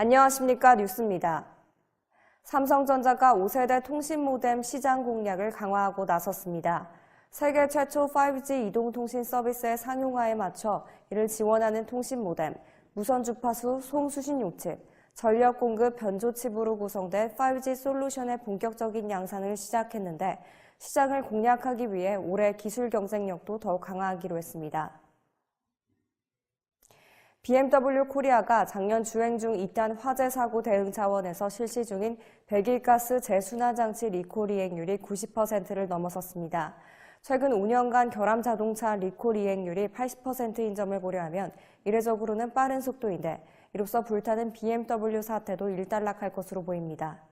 안녕하십니까 뉴스입니다. 삼성전자가 5세대 통신 모뎀 시장 공략을 강화하고 나섰습니다. 세계 최초 5G 이동 통신 서비스의 상용화에 맞춰 이를 지원하는 통신 모뎀, 무선 주파수 송수신 용칩, 전력 공급 변조 칩으로 구성된 5G 솔루션의 본격적인 양산을 시작했는데 시장을 공략하기 위해 올해 기술 경쟁력도 더욱 강화하기로 했습니다. BMW 코리아가 작년 주행 중 2단 화재 사고 대응 차원에서 실시 중인 배기가스 재순환 장치 리콜 이행률이 90%를 넘어섰습니다. 최근 5년간 결함 자동차 리콜 이행률이 80%인 점을 고려하면 이례적으로는 빠른 속도인데 이로써 불타는 BMW 사태도 일단락할 것으로 보입니다.